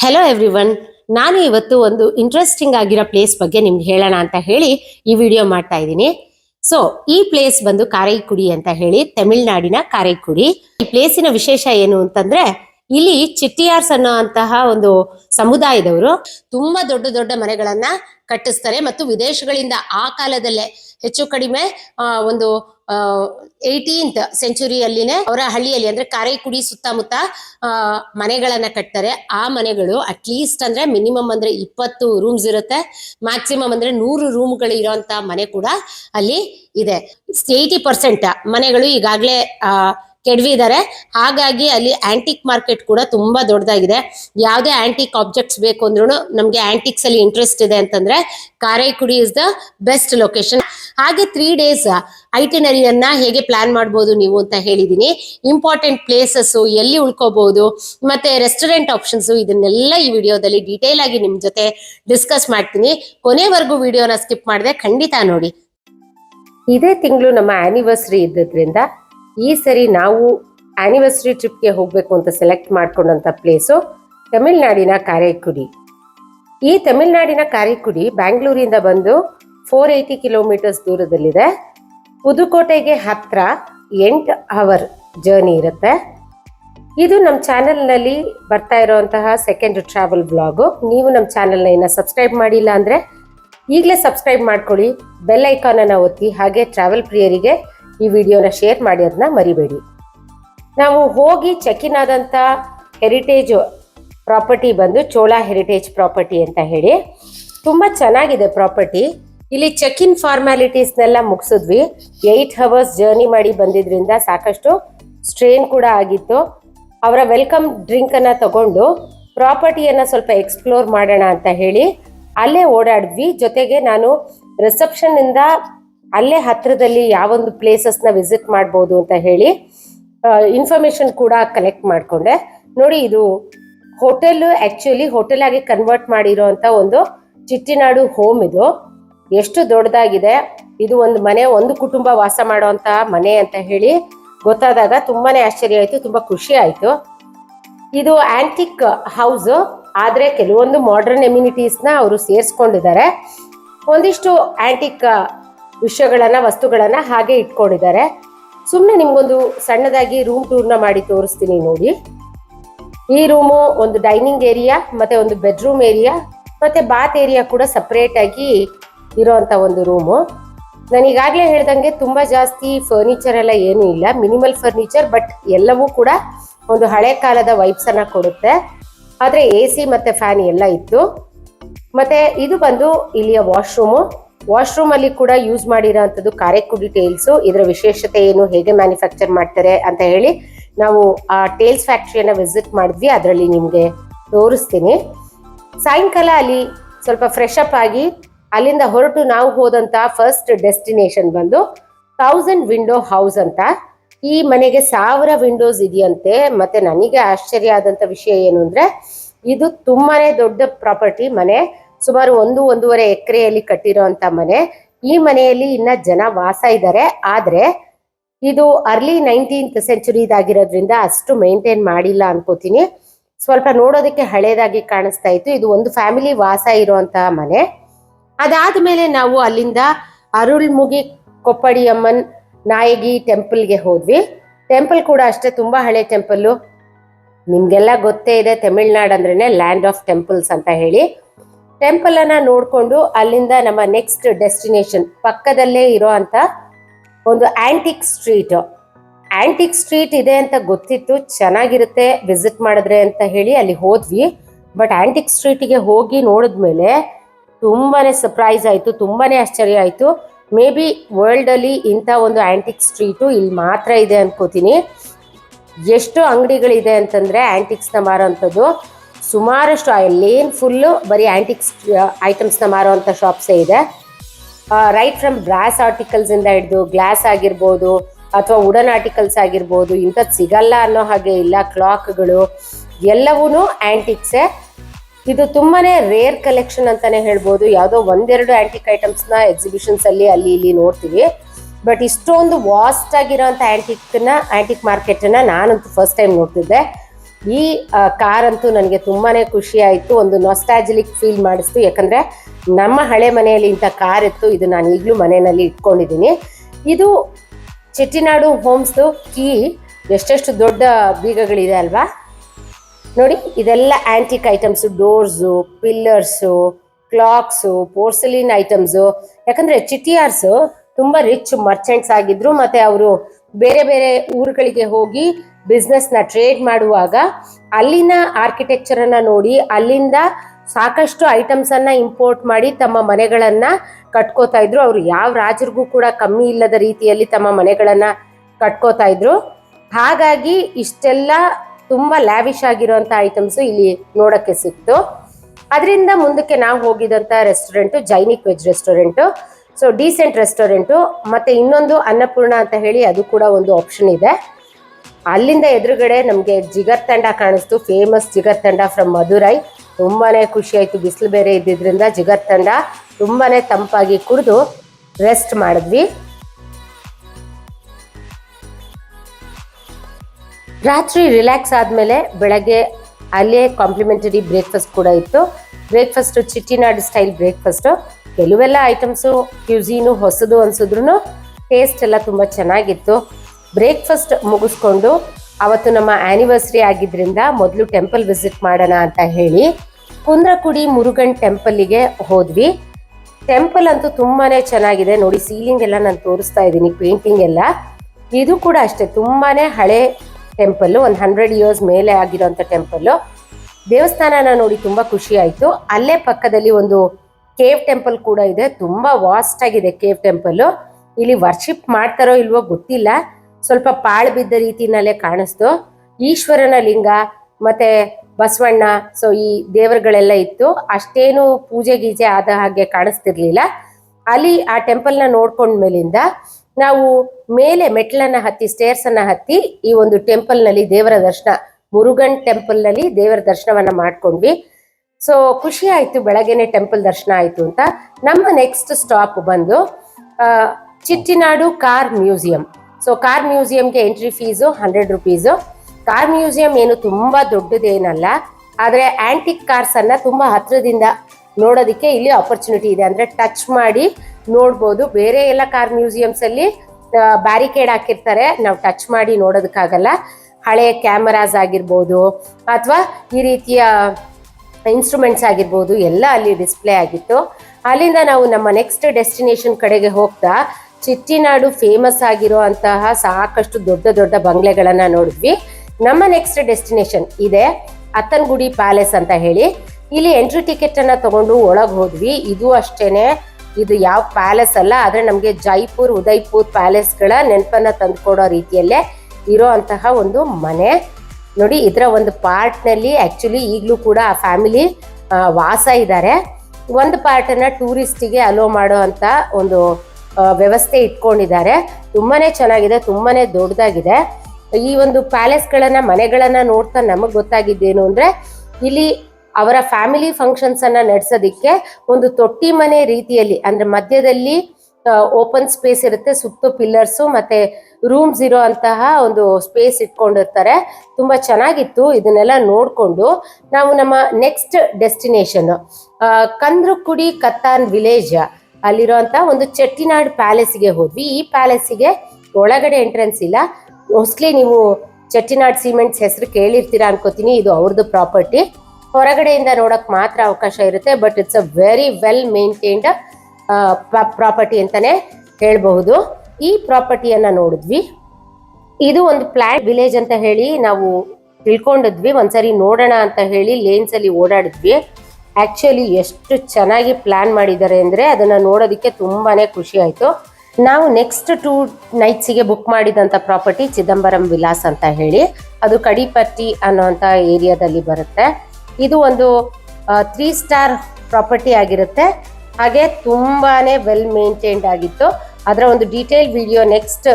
Hello everyone ನಾನು ಇವತ್ತು ಒಂದು ಇಂಟ್ರೆಸ್ಟಿಂಗ್ ಆಗಿರೋ ಪ್ಲೇಸ್ ಬಗ್ಗೆ ನಿಮ್ಗೆ ಹೇಳೋಣ ಅಂತ ಹೇಳಿ ಈ ವಿಡಿಯೋ ಮಾಡ್ತಾ ಇದ್ದೀನಿ. ಸೊ ಈ ಪ್ಲೇಸ್ ಬಂದು ಕಾರೈಕುಡಿ ಅಂತ ಹೇಳಿ, ತಮಿಳುನಾಡಿನ ಕಾರೈಕುಡಿ. ಈ ಪ್ಲೇಸಿನ ವಿಶೇಷ ಏನು ಅಂತಂದ್ರೆ, ಇಲ್ಲಿ ಚಿಟ್ಟಿಯಾರ್ಸ್ ಅನ್ನೋ ಅಂತಹ ಒಂದು ಸಮುದಾಯದವರು ತುಂಬಾ ದೊಡ್ಡ ದೊಡ್ಡ ಮನೆಗಳನ್ನ ಕಟ್ಟಿಸ್ತಾರೆ ಮತ್ತು ವಿದೇಶಗಳಿಂದ ಆ ಕಾಲದಲ್ಲೇ ಹೆಚ್ಚು ಕಡಿಮೆ ಒಂದು ಏಯ್ಟೀನ್ತ್ ಸೆಂಚುರಿಯಲ್ಲಿನೇ ಅವರ ಹಳ್ಳಿಯಲ್ಲಿ ಅಂದ್ರೆ ಕಾರೈಕುಡಿ ಸುತ್ತಮುತ್ತ ಮನೆಗಳನ್ನ ಕಟ್ತಾರೆ. ಆ ಮನೆಗಳು ಅಟ್ಲೀಸ್ಟ್ ಅಂದ್ರೆ ಮಿನಿಮಮ್ ಅಂದ್ರೆ ಇಪ್ಪತ್ತು ರೂಮ್ಸ್ ಇರುತ್ತೆ. ಮ್ಯಾಕ್ಸಿಮಮ್ ಅಂದ್ರೆ ನೂರು ರೂಮ್ಗಳು ಇರೋಂತ ಮನೆ ಕೂಡ ಅಲ್ಲಿ ಇದೆ. ಏಯ್ಟಿ ಪರ್ಸೆಂಟ್ ಮನೆಗಳು ಈಗಾಗಲೇ ಕೆಡವಿದ್ದಾರೆ. ಹಾಗಾಗಿ ಅಲ್ಲಿ ಆಂಟಿಕ್ ಮಾರ್ಕೆಟ್ ಕೂಡ ತುಂಬಾ ದೊಡ್ಡದಾಗಿದೆ. ಯಾವುದೇ ಆಂಟಿಕ್ ಆಬ್ಜೆಕ್ಟ್ಸ್ ಬೇಕು ಅಂದ್ರೂ ನಮಗೆ ಆಂಟಿಕ್ಸ್ ಅಲ್ಲಿ ಇಂಟ್ರೆಸ್ಟ್ ಇದೆ ಅಂತಂದ್ರೆ Karaikudi is the best location ಹಾಗೆ ತ್ರೀ ಡೇಸ್ ಐಟಿನರಿಯನ್ನ ಹೇಗೆ ಪ್ಲಾನ್ ಮಾಡ್ಬೋದು ನೀವು ಅಂತ ಹೇಳಿದೀನಿ. ಇಂಪಾರ್ಟೆಂಟ್ ಪ್ಲೇಸಸ್ ಎಲ್ಲಿ ಉಳ್ಕೋಬಹುದು ಮತ್ತೆ ರೆಸ್ಟೋರೆಂಟ್ ಆಪ್ಷನ್ಸ್ ಇದನ್ನೆಲ್ಲ ಈ ವಿಡಿಯೋದಲ್ಲಿ ಡೀಟೇಲ್ ಆಗಿ ನಿಮ್ ಜೊತೆ ಡಿಸ್ಕಸ್ ಮಾಡ್ತೀನಿ. ಕೊನೆವರೆಗೂ ವಿಡಿಯೋನ ಸ್ಕಿಪ್ ಮಾಡಿದೆ ಖಂಡಿತ ನೋಡಿ. ಇದೇ ತಿಂಗಳು ನಮ್ಮ ಆನಿವರ್ಸರಿ ಇದ್ದದ್ರಿಂದ ಈ ಸರಿ ನಾವು ಆನಿವರ್ಸರಿ ಟ್ರಿಪ್ಗೆ ಹೋಗಬೇಕು ಅಂತ ಸೆಲೆಕ್ಟ್ ಮಾಡ್ಕೊಂಡಂತ ಪ್ಲೇಸು ತಮಿಳ್ನಾಡಿನ ಕಾರೈಕುಡಿ. ಈ ತಮಿಳ್ನಾಡಿನ ಕಾರೈಕುಡಿ ಬ್ಯಾಂಗ್ಳೂರಿಂದ ಬಂದು ಫೋರ್ ಏಯ್ಟಿ ಕಿಲೋಮೀಟರ್ಸ್ ದೂರದಲ್ಲಿದೆ. ಪುದುಕೋಟೆಗೆ ಹತ್ತಿರ ಎಂಟು ಅವರ್ ಜರ್ನಿ ಇರುತ್ತೆ. ಇದು ನಮ್ಮ ಚಾನೆಲ್ನಲ್ಲಿ ಬರ್ತಾ ಇರೋವಂತಹ ಸೆಕೆಂಡ್ ಟ್ರಾವೆಲ್ ಬ್ಲಾಗು ನೀವು ನಮ್ಮ ಚಾನೆಲ್ನ ಇನ್ನು ಸಬ್ಸ್ಕ್ರೈಬ್ ಮಾಡಿಲ್ಲ ಅಂದರೆ ಈಗಲೇ ಸಬ್ಸ್ಕ್ರೈಬ್ ಮಾಡ್ಕೊಳ್ಳಿ. ಬೆಲ್ ಐಕಾನನ್ನು ಒತ್ತಿ, ಹಾಗೆ ಟ್ರಾವೆಲ್ ಪ್ರಿಯರಿಗೆ ಈ ವಿಡಿಯೋನ ಶೇರ್ ಮಾಡಿ ಅದನ್ನ ಮರಿಬೇಡಿ. ನಾವು ಹೋಗಿ ಚೆಕ್ ಆದಂಥ ಹೆರಿಟೇಜ್ ಪ್ರಾಪರ್ಟಿ ಬಂದು ಚೋಳ ಹೆರಿಟೇಜ್ ಪ್ರಾಪರ್ಟಿ ಅಂತ ಹೇಳಿ. ತುಂಬ ಚೆನ್ನಾಗಿದೆ ಪ್ರಾಪರ್ಟಿ ಇಲ್ಲಿ ಚೆಕ್ ಇನ್ ಫಾರ್ಮ್ಯಾಲಿಟೀಸ್ನೆಲ್ಲ ಮುಗಿಸಿದ್ವಿ. ಏಟ್ ಅವರ್ಸ್ ಜರ್ನಿ ಮಾಡಿ ಬಂದಿದ್ರಿಂದ ಸಾಕಷ್ಟು ಸ್ಟ್ರೇನ್ ಕೂಡ ಆಗಿತ್ತು. ಅವರ ವೆಲ್ಕಮ್ ಡ್ರಿಂಕ್ ಅನ್ನ ತಗೊಂಡು ಪ್ರಾಪರ್ಟಿಯನ್ನು ಸ್ವಲ್ಪ ಎಕ್ಸ್ಪ್ಲೋರ್ ಮಾಡೋಣ ಅಂತ ಹೇಳಿ ಅಲ್ಲೇ ಓಡಾಡಿದ್ವಿ. ಜೊತೆಗೆ ನಾನು ರಿಸೆಪ್ಷನ್ ಇಂದ ಅಲ್ಲೇ ಹತ್ರದಲ್ಲಿ ಯಾವೊಂದು ಪ್ಲೇಸಸ್ನ ವಿಸಿಟ್ ಮಾಡ್ಬೋದು ಅಂತ ಹೇಳಿ ಇನ್ಫಾರ್ಮೇಶನ್ ಕೂಡ ಕಲೆಕ್ಟ್ ಮಾಡಿಕೊಂಡೆ. ನೋಡಿ ಇದು ಹೋಟೆಲ್ ಆ್ಯಕ್ಚುಲಿ ಹೋಟೆಲ್ ಆಗಿ ಕನ್ವರ್ಟ್ ಮಾಡಿರೋಂಥ ಒಂದು ಚಿಟ್ಟಿನಾಡು ಹೋಮ್ ಇದು. ಎಷ್ಟು ದೊಡ್ಡದಾಗಿದೆ. ಇದು ಒಂದು ಮನೆ, ಒಂದು ಕುಟುಂಬ ವಾಸ ಮಾಡುವಂತಹ ಮನೆ ಅಂತ ಹೇಳಿ ಗೊತ್ತಾದಾಗ ತುಂಬಾನೇ ಆಶ್ಚರ್ಯ ಆಯಿತು, ತುಂಬಾ ಖುಷಿ ಆಯಿತು. ಇದು ಆಂಟಿಕ್ ಹೌಸ್ ಆದರೆ ಕೆಲವೊಂದು ಮಾಡರ್ನ್ ಎಮ್ಯುನಿಟೀಸ್ನ ಅವರು ಸೇರಿಸ್ಕೊಂಡಿದ್ದಾರೆ. ಒಂದಿಷ್ಟು ಆಂಟಿಕ್ ವಿಷಯಗಳನ್ನ, ವಸ್ತುಗಳನ್ನ ಹಾಗೆ ಇಟ್ಕೊಂಡಿದ್ದಾರೆ. ಸುಮ್ಮನೆ ನಿಮಗೊಂದು ಸಣ್ಣದಾಗಿ ರೂಮ್ ಟೂರ್ನ ಮಾಡಿ ತೋರಿಸ್ತೀನಿ ನೋಡಿ. ಈ ರೂಮು ಒಂದು ಡೈನಿಂಗ್ ಏರಿಯಾ ಮತ್ತೆ ಒಂದು ಬೆಡ್ರೂಮ್ ಏರಿಯಾ ಮತ್ತೆ ಬಾತ್ ಏರಿಯಾ ಕೂಡ ಸಪ್ರೇಟ್ ಇರೋಂಥ ಒಂದು ರೂಮು. ನಾನು ಈಗಾಗಲೇ ಹೇಳ್ದಂಗೆ ತುಂಬ ಜಾಸ್ತಿ ಫರ್ನಿಚರ್ ಎಲ್ಲ ಏನೂ ಇಲ್ಲ. ಮಿನಿಮಲ್ ಫರ್ನಿಚರ್ ಬಟ್ ಎಲ್ಲವೂ ಕೂಡ ಒಂದು ಹಳೆ ಕಾಲದ ವೈಬ್ಸನ್ನು ಕೊಡುತ್ತೆ. ಆದರೆ ಎ ಸಿ ಮತ್ತು ಫ್ಯಾನ್ ಎಲ್ಲ ಇತ್ತು. ಮತ್ತು ಇದು ಬಂದು ಇಲ್ಲಿಯ ವಾಶ್ರೂಮು ವಾಶ್ರೂಮಲ್ಲಿ ಕೂಡ ಯೂಸ್ ಮಾಡಿರೋಂಥದ್ದು ಕಾರೆಕ್ಕು ಟೇಲ್ಸು ಇದರ ವಿಶೇಷತೆ ಏನು, ಹೇಗೆ ಮ್ಯಾನುಫ್ಯಾಕ್ಚರ್ ಮಾಡ್ತಾರೆ ಅಂತ ಹೇಳಿ ನಾವು ಆ ಟೇಲ್ಸ್ ಫ್ಯಾಕ್ಟ್ರಿಯನ್ನು ವಿಸಿಟ್ ಮಾಡಿದ್ವಿ. ಅದರಲ್ಲಿ ನಿಮಗೆ ತೋರಿಸ್ತೀನಿ. ಸಾಯಂಕಾಲ ಅಲ್ಲಿ ಸ್ವಲ್ಪ ಫ್ರೆಶ್ ಅಪ್ ಆಗಿ ಅಲ್ಲಿಂದ ಹೊರಟು ನಾವು ಹೋದಂತ ಫಸ್ಟ್ ಡೆಸ್ಟಿನೇಷನ್ ಬಂದು ಥೌಸಂಡ್ ವಿಂಡೋ ಹೌಸ್ ಅಂತ. ಈ ಮನೆಗೆ ಸಾವಿರ ವಿಂಡೋಸ್ ಇದೆಯಂತೆ, ಮತ್ತೆ ನನಗೆ ಆಶ್ಚರ್ಯ ಆದಂತ ವಿಷಯ ಏನು ಅಂದ್ರೆ, ಇದು ತುಂಬಾನೇ ದೊಡ್ಡ ಪ್ರಾಪರ್ಟಿ ಮನೆ, ಸುಮಾರು ಒಂದು, ಒಂದೂವರೆ ಎಕರೆಯಲ್ಲಿ ಕಟ್ಟಿರೋಂತ ಮನೆ. ಈ ಮನೆಯಲ್ಲಿ ಇನ್ನ ಜನ ವಾಸ ಇದ್ದಾರೆ ಆದ್ರೆ ಇದು ಅರ್ಲಿ ನೈನ್ಟೀನ್ತ್ ಸೆಂಚುರಿದಾಗಿರೋದ್ರಿಂದ ಅಷ್ಟು ಮೇಂಟೈನ್ ಮಾಡಿಲ್ಲ ಅನ್ಕೋತೀನಿ. ಸ್ವಲ್ಪ ನೋಡೋದಕ್ಕೆ ಹಳೇದಾಗಿ ಕಾಣಿಸ್ತಾ ಇತ್ತು. ಇದು ಒಂದು ಫ್ಯಾಮಿಲಿ ವಾಸ ಇರುವಂತಹ ಮನೆ. ಅದಾದ್ಮೇಲೆ ನಾವು ಅಲ್ಲಿಂದ ಅರುಳ್ಮುಗಿ ಕೊಪ್ಪಡಿಯಮ್ಮನ್ ನಾಯಗಿ ಟೆಂಪಲ್ಗೆ ಹೋದ್ವಿ. ಟೆಂಪಲ್ ಕೂಡ ಅಷ್ಟೇ ತುಂಬ ಹಳೆ ಟೆಂಪಲ್ಲು. ನಿಮಗೆಲ್ಲ ಗೊತ್ತೇ ಇದೆ ತಮಿಳ್ನಾಡು ಅಂದ್ರೇ ಲ್ಯಾಂಡ್ ಆಫ್ ಟೆಂಪಲ್ಸ್ ಅಂತ ಹೇಳಿ. ಟೆಂಪಲ್ ನೋಡಿಕೊಂಡು ಅಲ್ಲಿಂದ ನಮ್ಮ ನೆಕ್ಸ್ಟ್ ಡೆಸ್ಟಿನೇಷನ್ ಪಕ್ಕದಲ್ಲೇ ಇರೋ ಅಂತ ಒಂದು ಆಂಟಿಕ್ ಸ್ಟ್ರೀಟ್. ಆಂಟಿಕ್ ಸ್ಟ್ರೀಟ್ ಇದೆ ಅಂತ ಗೊತ್ತಿತ್ತು, ಚೆನ್ನಾಗಿರುತ್ತೆ ವಿಸಿಟ್ ಮಾಡಿದ್ರೆ ಅಂತ ಹೇಳಿ ಅಲ್ಲಿ ಹೋದ್ವಿ. ಬಟ್ ಆಂಟಿಕ್ ಸ್ಟ್ರೀಟಿಗೆ ಹೋಗಿ ನೋಡಿದ್ಮೇಲೆ ತುಂಬಾನೇ ಸರ್ಪ್ರೈಸ್ ಆಯಿತು ತುಂಬಾ ಆಶ್ಚರ್ಯ ಆಯಿತು. ಮೇ ಬಿ ವರ್ಲ್ಡಲ್ಲಿ ಇಂಥ ಒಂದು ಆ್ಯಂಟಿಕ್ ಸ್ಟ್ರೀಟು ಇಲ್ಲಿ ಮಾತ್ರ ಇದೆ ಅನ್ಕೋತೀನಿ. ಎಷ್ಟು ಅಂಗಡಿಗಳಿದೆ ಅಂತಂದ್ರೆ ಆ್ಯಂಟಿಕ್ಸ್ನ ಮಾರೋವಂಥದ್ದು. ಸುಮಾರಷ್ಟು ಲೇನ್ ಫುಲ್ಲು ಬರೀ ಆ್ಯಂಟಿಕ್ಸ್ ಐಟಮ್ಸ್ನ ಮಾರೋವಂಥ ಶಾಪ್ಸೇ ಇದೆ. ರೈಟ್ ಫ್ರಮ್ ಬ್ರಾಸ್ ಆರ್ಟಿಕಲ್ಸ್ ಇಂದ ಹಿಡಿದು ಗ್ಲಾಸ್ ಆಗಿರ್ಬೋದು ಅಥವಾ ವುಡನ್ ಆರ್ಟಿಕಲ್ಸ್ ಆಗಿರ್ಬೋದು ಇಂಥದ್ದು ಸಿಗಲ್ಲ ಅನ್ನೋ ಹಾಗೆ ಇಲ್ಲ ಕ್ಲಾಕ್ಗಳು ಎಲ್ಲವೂ ಆಂಟಿಕ್ಸೇ ಇದು ತುಂಬಾನೇ ರೇರ್ ಕಲೆಕ್ಷನ್ ಅಂತಾನೆ ಹೇಳ್ಬೋದು. ಯಾವುದೋ ಒಂದೆರಡು ಆಂಟಿಕ್ ಐಟಮ್ಸ್ನ ಎಕ್ಸಿಬಿಷನ್ಸ್ ಅಲ್ಲಿ ಅಲ್ಲಿ, ಇಲ್ಲಿ ನೋಡ್ತೀವಿ. ಬಟ್ ಇಷ್ಟೊಂದು ವಾಸ್ಟ್ ಆಗಿರೋಂಥ ಆಂಟಿಕ್ನ ಆಂಟಿಕ್ ಮಾರ್ಕೆಟ್ನ ನಾನಂತೂ ಫಸ್ಟ್ ಟೈಮ್ ನೋಡ್ತಿದ್ದೆ. ಈ ಕಾರ್ ಅಂತೂ ನನಗೆ ತುಂಬಾನೇ ಖುಷಿ ಆಯಿತು. ಒಂದು ನೊಸ್ಟಾಜಿಲಿಕ್ ಫೀಲ್ ಮಾಡಿಸ್ತು. ಯಾಕಂದ್ರೆ ನಮ್ಮ ಹಳೆ ಮನೆಯಲ್ಲಿ ಇಂಥ ಕಾರ್ ಇತ್ತು. ಇದು ನಾನು ಈಗಲೂ ಮನೆಯಲ್ಲಿ ಇಟ್ಕೊಂಡಿದ್ದೀನಿ. ಇದು ಚೆಟ್ಟಿನಾಡು ಹೋಮ್ಸ್ದು ಕೀ ಎಷ್ಟೆಷ್ಟು ದೊಡ್ಡ ಬೀಗಗಳಿದೆ ಅಲ್ವಾ? ನೋಡಿ, ಇದೆಲ್ಲ antique items doors pillars clocks porcelain items ಯಾಕಂದ್ರೆ ಚಿಟಿಯಾರ್ಸು ತುಂಬಾ ರಿಚ್ ಮರ್ಚೆಂಟ್ಸ್ ಆಗಿದ್ರು, ಮತ್ತೆ ಅವರು ಬೇರೆ ಬೇರೆ ಊರುಗಳಿಗೆ ಹೋಗಿ ಬಿಸ್ನೆಸ್ನ ಟ್ರೇಡ್ ಮಾಡುವಾಗ ಅಲ್ಲಿನ ಆರ್ಕಿಟೆಕ್ಚರ್ ಅನ್ನ ನೋಡಿ, ಅಲ್ಲಿಂದ ಸಾಕಷ್ಟು ಐಟಮ್ಸ್ ಅನ್ನ ಇಂಪೋರ್ಟ್ ಮಾಡಿ ತಮ್ಮ ಮನೆಗಳನ್ನ ಕಟ್ಕೋತಾ ಇದ್ರು. ಅವರು ಯಾವ ರಾಜರಿಗೂ ಕೂಡ ಕಮ್ಮಿ ಇಲ್ಲದ ರೀತಿಯಲ್ಲಿ ತಮ್ಮ ಮನೆಗಳನ್ನ ಕಟ್ಕೋತಾ ಇದ್ರು. ಹಾಗಾಗಿ ಇಷ್ಟೆಲ್ಲ ತುಂಬಾ ಲ್ಯಾವಿಶ್ ಆಗಿರುವಂತ ಐಟಮ್ಸ್ ಇಲ್ಲಿ ನೋಡಕ್ಕೆ ಸಿಕ್ತು. ಅದರಿಂದ ಮುಂದಕ್ಕೆ ನಾವು ಹೋಗಿದಂತ restaurant ಜೈನಿಕ್ veg restaurant so decent restaurant ಮತ್ತೆ ಇನ್ನೊಂದು ಅನ್ನಪೂರ್ಣ ಅಂತ ಹೇಳಿ ಅದು ಕೂಡ ಒಂದು ಆಪ್ಷನ್ ಇದೆ. ಅಲ್ಲಿಂದ ಎದುರುಗಡೆ ನಮಗೆ ಜಿಗರ್ ತಂಡ ಕಾಣಿಸ್ತು. ಫೇಮಸ್ ಜಿಗರ್ ತಂಡ ಫ್ರಮ್ ಮಧುರೈ ತುಂಬಾನೇ ಖುಷಿ ಆಯ್ತು. ಬಿಸಿಲು ಬೇರೆ ಇದ್ದಿದ್ದರಿಂದ ಜಿಗರ್ ತಂಡ ತುಂಬಾನೇ ತಂಪಾಗಿ ಕುಡಿದು ರೆಸ್ಟ್ ಮಾಡಿದ್ವಿ. ರಾತ್ರಿ ರಿಲ್ಯಾಕ್ಸ್ ಆದಮೇಲೆ ಬೆಳಗ್ಗೆ ಅಲ್ಲೇ ಕಾಂಪ್ಲಿಮೆಂಟರಿ ಬ್ರೇಕ್ಫಾಸ್ಟ್ ಕೂಡ ಇತ್ತು. ಬ್ರೇಕ್ಫಾಸ್ಟು ಚಿಟ್ಟಿನಾಡು ಸ್ಟೈಲ್ ಬ್ರೇಕ್ಫಾಸ್ಟು ಕೆಲವೆಲ್ಲ ಐಟಮ್ಸು ಕ್ಯೂಸಿನು ಹೊಸದು ಅನಿಸಿದ್ರು ಟೇಸ್ಟ್ ಎಲ್ಲ ತುಂಬ ಚೆನ್ನಾಗಿತ್ತು. ಬ್ರೇಕ್ಫಾಸ್ಟ್ ಮುಗಿಸ್ಕೊಂಡು ಅವತ್ತು ನಮ್ಮ ಆ್ಯನಿವರ್ಸರಿ ಆಗಿದ್ದರಿಂದ ಮೊದಲು ಟೆಂಪಲ್ ವಿಸಿಟ್ ಮಾಡೋಣ ಅಂತ ಹೇಳಿ ಕುಂದ್ರಕುಡಿ ಮುರುಗನ್ ಟೆಂಪಲ್ಲಿಗೆ ಹೋದ್ವಿ. ಟೆಂಪಲ್ ಅಂತೂ ತುಂಬಾ ಚೆನ್ನಾಗಿದೆ. ನೋಡಿ ಸೀಲಿಂಗ್ ಎಲ್ಲ ನಾನು ತೋರಿಸ್ತಾ ಇದ್ದೀನಿ ಪೇಂಟಿಂಗ್ ಎಲ್ಲ. ಇದು ಕೂಡ ಅಷ್ಟೇ ತುಂಬಾ ಹಳೆ ಟೆಂಪಲ್ ಒಂದು ಹಂಡ್ರೆಡ್ ಇಯರ್ಸ್ ಮೇಲೆ ಆಗಿರೋಂಥ ಟೆಂಪಲ್ ದೇವಸ್ಥಾನನ ನೋಡಿ ತುಂಬಾ ಖುಷಿ ಆಯ್ತು. ಅಲ್ಲೇ ಪಕ್ಕದಲ್ಲಿ ಒಂದು ಕೇವ್ ಟೆಂಪಲ್ ಕೂಡ ಇದೆ. ತುಂಬಾ ವಾಸ್ಟ್ ಆಗಿದೆ ಕೇವ್ ಟೆಂಪಲ್ ಇಲ್ಲಿ ವರ್ಷಿಪ್ ಮಾಡ್ತಾರೋ ಇಲ್ವೋ ಗೊತ್ತಿಲ್ಲ. ಸ್ವಲ್ಪ ಪಾಳು ಬಿದ್ದ ರೀತಿನಲ್ಲೇ ಕಾಣಿಸ್ತು. ಈಶ್ವರನ ಲಿಂಗ, ಮತ್ತೆ ಬಸವಣ್ಣ ಸೊ ಈ ದೇವರುಗಳೆಲ್ಲ ಇತ್ತು. ಅಷ್ಟೇನು ಪೂಜೆ ಗೀಜೆ ಆದ ಹಾಗೆ ಕಾಣಿಸ್ತಿರ್ಲಿಲ್ಲ. ಅಲ್ಲಿ ಆ ಟೆಂಪಲ್ನ ನೋಡ್ಕೊಂಡ ಮೇಲಿಂದ ನಾವು ಮೇಲೆ ಮೆಟ್ಲನ್ನ ಹತ್ತಿ ಸ್ಟೇರ್ಸ್ ಅನ್ನ ಹತ್ತಿ ಈ ಒಂದು ಟೆಂಪಲ್ನಲ್ಲಿ ದೇವರ ದರ್ಶನ, ಮುರುಗನ್ ಟೆಂಪಲ್ನಲ್ಲಿ ದೇವರ ದರ್ಶನವನ್ನ ಮಾಡ್ಕೊಂಡ್ವಿ. ಸೊ ಖುಷಿ ಆಯ್ತು, ಬೆಳಗ್ಗೆನೆ ಟೆಂಪಲ್ ದರ್ಶನ ಆಯ್ತು ಅಂತ. ನಮ್ಮ ನೆಕ್ಸ್ಟ್ ಸ್ಟಾಪ್ ಬಂದು Chettinad car museum. So car ಮ್ಯೂಸಿಯಂಗೆ entry fees hundred rupees car museum ಏನು ತುಂಬಾ ದೊಡ್ಡದೇನಲ್ಲ, ಆದ್ರೆ ಆಂಟಿಕ್ ಕಾರ್ಸ್ ಅನ್ನ ತುಂಬಾ ಹತ್ರದಿಂದ ನೋಡೋದಕ್ಕೆ ಇಲ್ಲಿ ಆಪರ್ಚುನಿಟಿ ಇದೆ. ಅಂದ್ರೆ ಟಚ್ ಮಾಡಿ ನೋಡ್ಬೋದು. ಬೇರೆ ಎಲ್ಲ ಕಾರ್ ಮ್ಯೂಸಿಯಮ್ಸ್ ಅಲ್ಲಿ ಬ್ಯಾರಿಕೇಡ್ ಹಾಕಿರ್ತಾರೆ. ನಾವು ಟಚ್ ಮಾಡಿ ನೋಡೋದಕ್ಕಾಗಲ್ಲ. ಹಳೆ ಕ್ಯಾಮರಾಸ್ ಆಗಿರ್ಬೋದು ಅಥವಾ ಈ ರೀತಿಯ ಇನ್ಸ್ಟ್ರೂಮೆಂಟ್ಸ್ ಆಗಿರ್ಬೋದು, ಎಲ್ಲ ಅಲ್ಲಿ ಡಿಸ್ಪ್ಲೇ ಆಗಿತ್ತು. ಅಲ್ಲಿಂದ ನಾವು ನಮ್ಮ ನೆಕ್ಸ್ಟ್ ಡೆಸ್ಟಿನೇಷನ್ ಕಡೆಗೆ ಹೋಗ್ತಾ, ಚಿಟ್ಟಿನಾಡು ಫೇಮಸ್ ಆಗಿರೋ ಸಾಕಷ್ಟು ದೊಡ್ಡ ದೊಡ್ಡ ಬಂಗ್ಲೆಗಳನ್ನ ನೋಡಿದ್ವಿ. ನಮ್ಮ ನೆಕ್ಸ್ಟ್ ಡೆಸ್ಟಿನೇಷನ್ ಇದೆ, ಅತ್ತನ್ಗುಡಿ ಪ್ಯಾಲೇಸ್ ಅಂತ ಹೇಳಿ. ಇಲ್ಲಿ ಎಂಟ್ರಿ ಟಿಕೆಟ್ ಅನ್ನ ತಗೊಂಡು ಒಳಗೆ ಹೋದ್ವಿ. ಇದು ಅಷ್ಟೇನೆ ಇದು ಯಾವ ಪ್ಯಾಲೇಸ್ ಅಲ್ಲ, ಆದ್ರೆ ನಮಗೆ ಜೈಪುರ್ ಉದಯ್ಪುರ್ ಪ್ಯಾಲೇಸ್ಗಳ ನೆನಪನ್ನ ತಂದ್ಕೊಡೋ ರೀತಿಯಲ್ಲೇ ಇರೋ ಅಂತಹ ಒಂದು ಮನೆ. ನೋಡಿ, ಇದರ ಒಂದು ಪಾರ್ಟ್ನಲ್ಲಿ ಆ್ಯಕ್ಚುಲಿ ಈಗಲೂ ಕೂಡ ಆ ಫ್ಯಾಮಿಲಿ ವಾಸ ಇದ್ದಾರೆ ಒಂದು ಪಾರ್ಟನ್ನ ಟೂರಿಸ್ಟಿಗೆ ಅಲೋ ಮಾಡೋ ಅಂತ ಒಂದು ವ್ಯವಸ್ಥೆ ಇಟ್ಕೊಂಡಿದ್ದಾರೆ. ತುಂಬಾನೇ ಚೆನ್ನಾಗಿದೆ, ತುಂಬಾನೇ ದೊಡ್ಡದಾಗಿದೆ. ಈ ಒಂದು ಪ್ಯಾಲೇಸ್ಗಳನ್ನು, ಮನೆಗಳನ್ನ ನೋಡ್ತಾ ನಮಗೆ ಗೊತ್ತಾಗಿದ್ದೇನು ಅಂದ್ರೆ, ಇಲ್ಲಿ ಅವರ ಫ್ಯಾಮಿಲಿ ಫಂಕ್ಷನ್ಸ್ ಅನ್ನ ನಡೆಸೋದಿಕ್ಕೆ ಒಂದು ತೊಟ್ಟಿ ಮನೆ ರೀತಿಯಲ್ಲಿ, ಅಂದ್ರೆ ಮಧ್ಯದಲ್ಲಿ ಓಪನ್ ಸ್ಪೇಸ್ ಇರುತ್ತೆ, ಸುತ್ತು ಪಿಲ್ಲರ್ಸ್ ಮತ್ತೆ ರೂಮ್ಸ್ ಇರೋ ಅಂತಹ ಒಂದು ಸ್ಪೇಸ್ ಇಟ್ಕೊಂಡಿರ್ತಾರೆ. ತುಂಬಾ ಚೆನ್ನಾಗಿತ್ತು ಇದನ್ನೆಲ್ಲ ನೋಡಿಕೊಂಡು. ನಾವು ನಮ್ಮ ನೆಕ್ಸ್ಟ್ ಡೆಸ್ಟಿನೇಷನ್ ಕಂದ್ರುಕುಡಿ ಕತ್ತಾನ್ ವಿಲೇಜ್ ಅಲ್ಲಿರುವಂತ ಒಂದು ಚೆಟ್ಟಿನಾಡ್ ಪ್ಯಾಲೇಸ್ಗೆ ಹೋದ್ವಿ. ಈ ಪ್ಯಾಲೇಸಿಗೆ ಒಳಗಡೆ ಎಂಟ್ರೆನ್ಸ್ ಇಲ್ಲ. ಮೋಸ್ಟ್ಲಿ ನೀವು ಚೆಟ್ಟಿನಾಡ್ ಸಿಮೆಂಟ್ಸ್ ಹೆಸರು ಕೇಳಿರ್ತೀರಾ ಅನ್ಕೋತೀನಿ, ಇದು ಅವ್ರದ್ದು ಪ್ರಾಪರ್ಟಿ ಹೊರಗಡೆಯಿಂದ ನೋಡಕ್ ಮಾತ್ರ ಅವಕಾಶ ಇರುತ್ತೆ but it's a very well maintained property ಅಂತಾನೆ ಹೇಳಬಹುದು. ಈ ಪ್ರಾಪರ್ಟಿಯನ್ನ ನೋಡಿದ್ವಿ. ಇದು ಒಂದು ಪ್ಲಾಂಟ್ ವಿಲೇಜ್ ಅಂತ ಹೇಳಿ ನಾವು ತಿಳ್ಕೊಂಡಿದ್ವಿ. ಒಂದ್ಸರಿ ನೋಡೋಣ ಅಂತ ಹೇಳಿ ಲೇನ್ಸ್ ಅಲ್ಲಿ ಓಡಾಡಿದ್ವಿ. ಆಕ್ಚುಲಿ ಎಷ್ಟು ಚೆನ್ನಾಗಿ ಪ್ಲಾನ್ ಮಾಡಿದ್ದಾರೆ ಅಂದ್ರೆ ಅದನ್ನ ನೋಡೋದಕ್ಕೆ ತುಂಬಾನೇ ಖುಷಿ ಆಯ್ತು. ನಾವು ನೆಕ್ಸ್ಟ್ ಟೂ ನೈಟ್ಸಿಗೆ ಬುಕ್ ಮಾಡಿದಂಥ ಪ್ರಾಪರ್ಟಿ ಚಿದಂಬರಂ ವಿಲಾಸ್ ಅಂತ ಹೇಳಿ. ಅದು ಕಡಿಪಟ್ಟಿ ಅನ್ನೋಂಥ ಏರಿಯಾದಲ್ಲಿ ಬರುತ್ತೆ. ಇದು ಒಂದು ತ್ರೀ ಸ್ಟಾರ್ ಪ್ರಾಪರ್ಟಿ ಆಗಿರುತ್ತೆ. ಹಾಗೆ ತುಂಬಾನೇ ವೆಲ್ ಮೇಂಟೈನ್ಡ್ ಆಗಿತ್ತು. ಅದರ ಒಂದು ಡೀಟೇಲ್ ವಿಡಿಯೋ ನೆಕ್ಸ್ಟ್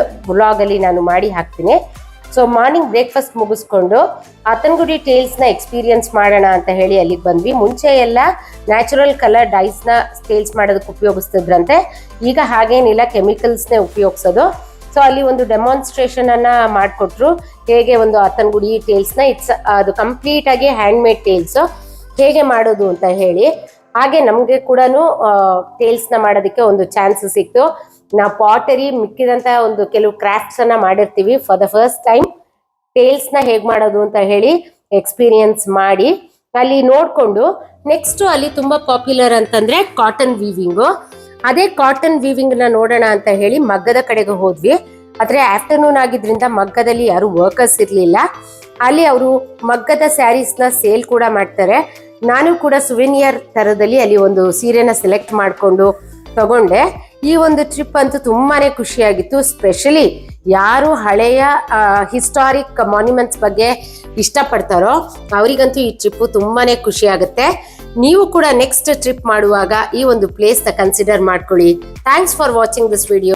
ಅಲ್ಲಿ ನಾನು ಮಾಡಿ ಹಾಕ್ತೀನಿ. ಸೊ ಮಾರ್ನಿಂಗ್ ಬ್ರೇಕ್ಫಾಸ್ಟ್ ಮುಗಿಸ್ಕೊಂಡು ಆತನಗುಡಿ ಟೇಲ್ಸ್ನ ಎಕ್ಸ್ಪೀರಿಯನ್ಸ್ ಮಾಡೋಣ ಅಂತ ಹೇಳಿ ಅಲ್ಲಿಗೆ ಬಂದ್ವಿ. ಮುಂಚೆ ಎಲ್ಲ ನ್ಯಾಚುರಲ್ ಕಲರ್ ಡೈಸ್ನ ಟೇಲ್ಸ್ ಮಾಡೋದಕ್ಕೆ ಉಪಯೋಗಿಸ್ತಿದ್ರಂತೆ. ಈಗ ಹಾಗೇನಿಲ್ಲ ಕೆಮಿಕಲ್ಸ್ನೇ ಉಪಯೋಗಿಸೋದು. ಸೊ ಅಲ್ಲಿ ಒಂದು ಡೆಮಾನ್ಸ್ಟ್ರೇಷನ್ ಅನ್ನ ಮಾಡಿಕೊಟ್ರು. ಹೇಗೆ ಒಂದು ಅತ್ತನಗುಡಿ ಟೇಲ್ಸ್ನ ಇಟ್ಸ್ ಅದು ಕಂಪ್ಲೀಟ್ ಆಗಿ ಹ್ಯಾಂಡ್ ಮೇಡ್ ಟೇಲ್ಸ್ ಹೇಗೆ ಮಾಡೋದು ಅಂತ ಹೇಳಿ. ಹಾಗೆ ನಮಗೆ ಕೂಡ ನ ಮಾಡೋದಕ್ಕೆ ಒಂದು ಚಾನ್ಸ್ ಸಿಕ್ತು. ನಾವು ಪಾಟರಿ ಮಿಕ್ಕಿದಂತ ಒಂದು ಕೆಲವು ಕ್ರಾಫ್ಟ್ಸ್ ಅನ್ನ ಮಾಡಿರ್ತೀವಿ ಫಾರ್ ದ ಫಸ್ಟ್ ಟೈಮ್ ಟೇಲ್ಸ್ನ ಹೇಗೆ ಮಾಡೋದು ಅಂತ ಹೇಳಿ ಎಕ್ಸ್ಪೀರಿಯನ್ಸ್ ಮಾಡಿ. ಅಲ್ಲಿ ನೋಡ್ಕೊಂಡು ನೆಕ್ಸ್ಟ್ ಅಲ್ಲಿ ತುಂಬಾ ಪಾಪ್ಯುಲರ್ ಅಂತಂದ್ರೆ ಕಾಟನ್ ವೀವಿಂಗು ಅದೇ ಕಾಟನ್ ವೀವಿಂಗ್ನ ನೋಡೋಣ ಅಂತ ಹೇಳಿ ಮಗ್ಗದ ಕಡೆಗೆ ಹೋದ್ವಿ. ಆದ್ರೆ ಆಫ್ಟರ್ನೂನ್ ಆಗಿದ್ರಿಂದ ಮಗ್ಗದಲ್ಲಿ ಯಾರು ವರ್ಕರ್ಸ್ ಇರಲಿಲ್ಲ. ಅಲ್ಲಿ ಅವರು ಮಗ್ಗದ ಸ್ಯಾರೀಸ್ನ ಸೇಲ್ ಕೂಡ ಮಾಡ್ತಾರೆ. ನಾನು ಕೂಡ ಸುವೆನಿಯರ್ ತರದಲ್ಲಿ ಅಲ್ಲಿ ಒಂದು ಸೀರೆನ ಸೆಲೆಕ್ಟ್ ಮಾಡಿಕೊಂಡು ತಗೊಂಡೆ. ಈ ಒಂದು ಟ್ರಿಪ್ ಅಂತೂ ತುಂಬಾನೇ ಖುಷಿಯಾಗಿತ್ತು. ಸ್ಪೆಷಲಿ ಯಾರು ಹಳೆಯ ಹಿಸ್ಟಾರಿಕ್ ಮಾನ್ಯುಮೆಂಟ್ಸ್ ಬಗ್ಗೆ ಇಷ್ಟಪಡ್ತಾರೋ ಅವರಿಗಂತೂ ಈ ಟ್ರಿಪ್ಪು ತುಂಬಾನೇ ಖುಷಿ ಆಗುತ್ತೆ ನೀವು ಕೂಡ ನೆಕ್ಸ್ಟ್ ಟ್ರಿಪ್ ಮಾಡುವಾಗ ಈ ಒಂದು ಪ್ಲೇಸ್ನ ಕನ್ಸಿಡರ್ ಮಾಡ್ಕೊಳ್ಳಿ. Thanks for watching this video